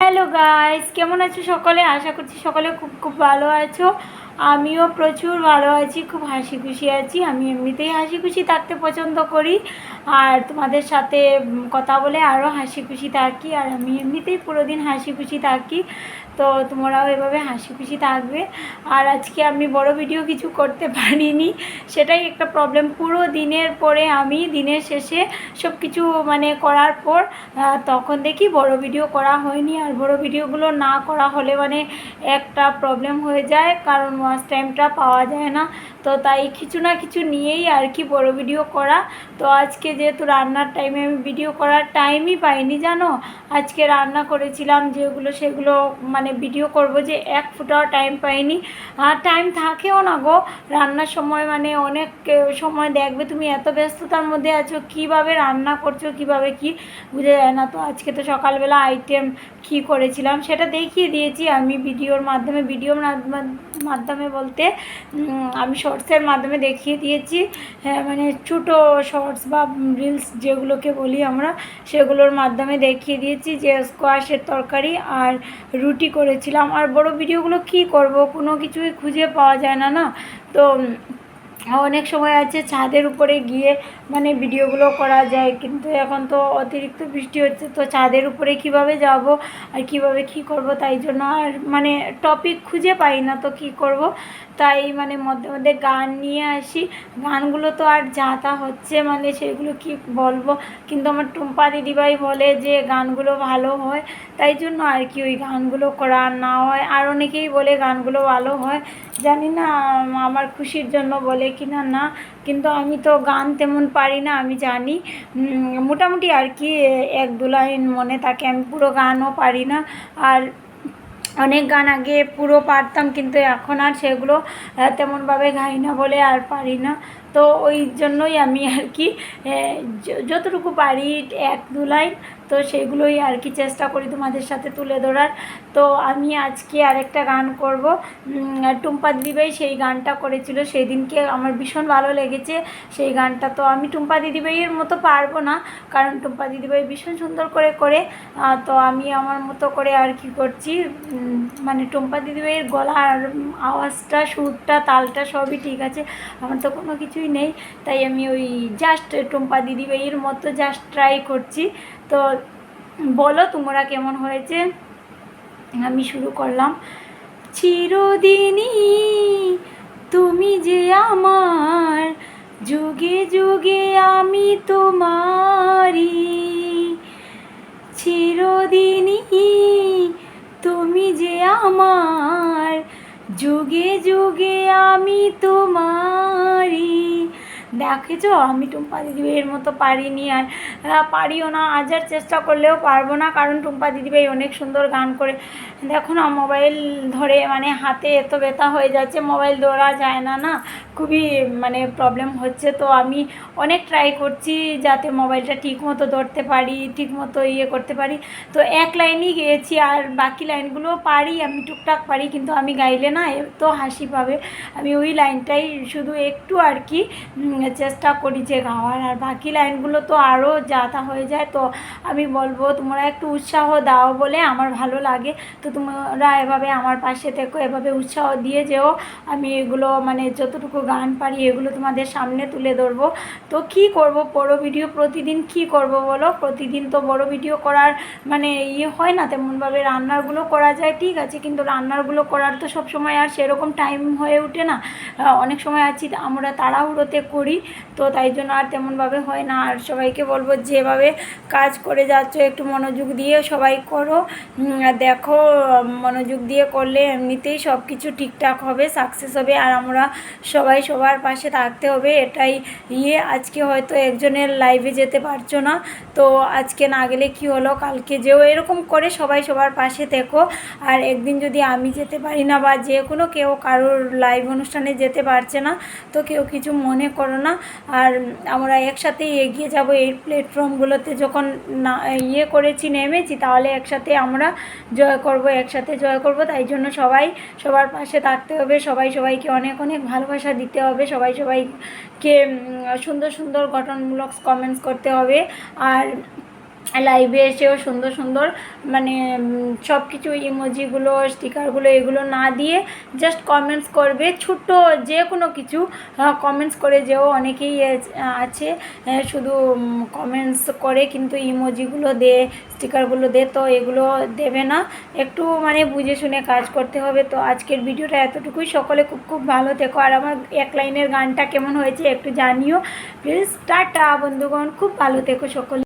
Hello guys কেমন আছো সকলে? আশা করছি সকলে খুব খুব ভালো আছো। আমিও প্রচুর ভালো আছি, খুব হাসি খুশি আছি। আমি এমনিতেই হাসি খুশি থাকতে পছন্দ করি। আর তোমাদের সাথে কথা বলে আরও হাসি খুশি থাকি। আর আমি এমনিতেই পুরো দিন হাসি খুশি থাকি। তো তোমরাও এভাবে হাসি খুশি থাকবে। আর আজকে আমি বড় ভিডিও কিছু করতে পারিনি। সেটাই একটা প্রবলেম পুরো দিনের পরে আমি দিনের শেষে সব কিছু মানে করার পর তখন দেখি বড় ভিডিও করা হয়নি। আর বড় ভিডিওগুলো না করা হলে মানে একটা প্রবলেম হয়ে যায়। কারণ ওয়াচ টাইমটা পাওয়া যায় না। তো তাই কিছু না কিছু নিয়েই আর কি বড় ভিডিও করা। তো আজকে যেহেতু রান্নার টাইমে আমি ভিডিও করার টাইমই পাইনি, জানো? আজকে রান্না করেছিলাম যেগুলো সেগুলো মানে ভিডিও করব যে এক ফুটাও টাইম পাইনি। আর টাইম থাকেও না গো। রান্নার সময় মানে অনেক সময় দেখবে তুমি এত ব্যস্ততার মধ্যে আছো, কীভাবে রান্না করছ, কীভাবে কি বুঝে যায় না। তো আজকে তো সকালবেলা আইটেম কি করেছিলাম সেটা দেখিয়ে দিয়েছি। আমি ভিডিওর মাধ্যমে ভিডিওর মাধ্যমে বলতে আমি শর্টসের মাধ্যমে দেখিয়ে দিয়েছি। হ্যাঁ মানে ছোটো শর্টস বা রিলস যেগুলোকে বলি আমরা, সেগুলোর মাধ্যমে দেখিয়ে দিয়েছি যে স্কোয়াশের তরকারি আর রুটি করেছিলাম। আর বড় ভিডিওগুলো কি করব? কোনো কিছুই খুঁজে পাওয়া যায় না না। তো অনেক সময় আছে ছাদের উপরে গিয়ে মানে ভিডিওগুলো করা যায়, কিন্তু এখন তো অতিরিক্ত বৃষ্টি হচ্ছে, তো ছাদের উপরে কীভাবে যাব আর কীভাবে কি করব তাই জন্য আর মানে টপিক খুঁজে পাই না তো কি করব। তাই মানে মধ্যে মধ্যে গান নিয়ে আসি, গানগুলো তো আর যা তা হচ্ছে মানে সেগুলো কি বলব, কিন্তু আমার টুম্পা দিদিভাই বলে যে গানগুলো ভালো হয়, তাই জন্য আর কি ওই গানগুলো করা না হয়। আর অনেকেই বলে গানগুলো ভালো হয়, জানি না আমার খুশির জন্য বলে কি না না কিন্তু আমি তো গান তেমন পারি না, আমি জানি। মোটামুটি আর কি, এক দু লাইন মনে থাকে, আমি পুরো গানও পারি না। আর অনেক গান আগে পুরো পারতাম, কিন্তু এখন আর সেগুলো তেমনভাবে গাই না বলে আর পারি না। তো ওই জন্যই আমি আর কি যতটুকু পারি এক দু লাইন, তো সেগুলোই আর কি চেষ্টা করি তোমাদের সাথে তুলে ধরার। তো আমি আজকে আরেকটা গান করব। টুম্পা দিদিভাই সেই গানটা করেছিল সেই দিনকে আমার ভীষণ ভালো লেগেছে সেই গানটা। তো আমি টুম্পা দিদিভাইয়ের মতো পারব না, কারণ টুম্পা দিদিভাই ভীষণ সুন্দর করে করে তো আমি আমার মতো করে আর কি করছি। মানে টুম্পা দিদিভাইয়ের গলার আওয়াজটা, সুরটা, তালটা সবই ঠিক আছে। আমার তো কোনো কিছুই নেই, তাই আমি ওই জাস্ট টুম্পা দিদিভাইয়ের মতো জাস্ট ট্রাই করছি। তো বলো তোমরা কেমন হয়েছে? আমি শুরু করলাম। চিরদিনই তুমি যে আমার, যুগে যুগে আমি তোমারি চিরদিনই তুমি যে আমার যুগে যুগে আমি তোমারি দেখেছ আমি টুম্পা দিদিভাইয়ের মতো পারিনি আর পারিও না। হাজার চেষ্টা করলেও পারব না, কারণ টুম্পা দিদিভাই অনেক সুন্দর গান করে। দেখো না, মোবাইল ধরে মানে হাতে এত ব্যথা হয়ে যাচ্ছে, মোবাইল ধরা যায় না না? খুবই মানে প্রবলেম হচ্ছে। তো আমি অনেক ট্রাই করছি যাতে মোবাইলটা ঠিক মতো ধরতে পারি ঠিক মতো ইয়ে করতে পারি। তো এক লাইনই গেয়েছি আর বাকি লাইনগুলোও পারি, আমি টুকটাক পারি, কিন্তু আমি গাইলে না তো হাসি পাবে। আমি ওই লাইনটাই শুধু একটু আর কি চেষ্টা করি যে গাওয়ার, আর বাকি লাইনগুলো তো আরও যাতা হয়ে যায়। তো আমি বলব, তোমরা একটু উৎসাহ দাও বলে আমার ভালো লাগে। তো তোমরা এভাবে আমার পাশে থেকো, এভাবে উৎসাহ দিয়ে যেও। আমি এগুলো মানে যতটুকু গান পারি, এগুলো তোমাদের সামনে তুলে ধরবো। তো কি করব? বড় ভিডিও প্রতিদিন কি করব বলো? প্রতিদিন তো বড় ভিডিও করার মানে ইয়ে হয় না, তেমনভাবে রান্নারগুলো করা যায়, ঠিক আছে। কিন্তু রান্নারগুলো করার তো সব সময় আর সেরকম টাইম হয়ে ওঠে না। অনেক সময় আছি, আমরা তাড়াহুড়োতে করি। তো তাই জন্য আর তেমনভাবে হয় না। আর সবাইকে বলব, যেভাবে কাজ করে যাচ্ছ, একটু মনোযোগ দিয়ে সবাই করো। দেখো, মনোযোগ দিয়ে করলে এমনিতেই সব কিছু ঠিকঠাক হবে সাকসেস হবে। আর আমরা সবাই সবার পাশে থাকতে হবে, এটাই ইয়ে। আজকে হয়তো একজনের লাইভে যেতে পারছ না। তো আজকে না গেলে কি হলো, কালকে যেও এরকম করে সবাই সবার পাশে থেকো। আর একদিন যদি আমি যেতে পারি না বা যে কোনো কেউ কারোর লাইভ অনুষ্ঠানে যেতে পারছে না, তো কেউ কিছু মনে করো না। আর আমরা একসাথেই এগিয়ে যাব এই প্ল্যাটফর্মগুলোতে। যখন না ইয়ে করেছি, নেমেছি, তাহলে একসাথে আমরা জয় করব, একসাথে জয় করব। তাই জন্য সবাই সবার পাশে থাকতে হবে। সবাই সবাইকে অনেক অনেক ভালোবাসা দিতে হবে। সবাই সবাইকে সুন্দর সুন্দর গঠনমূলক কমেন্টস করতে হবে। আর লাইভে এসেও সুন্দর সুন্দর মানে সব কিছু ইমোজিগুলো স্টিকারগুলো এগুলো না দিয়ে জাস্ট কমেন্টস করবে। ছোট্ট যে কোনো কিছু কমেন্টস করে যেও। অনেকেই আছে শুধু কমেন্টস করে কিন্তু ইমোজিগুলো দে স্টিকারগুলো দে, তো এগুলো দেবে না। একটু মানে বুঝে শুনে কাজ করতে হবে। তো আজকের ভিডিওটা এতটুকুই। সকলে খুব খুব ভালো থেকো। আর আমার এক লাইনের গানটা কেমন হয়েছে একটু জানিও। প্লিজ, টাটা বন্ধুগণ। খুব ভালো থেকো সকলে।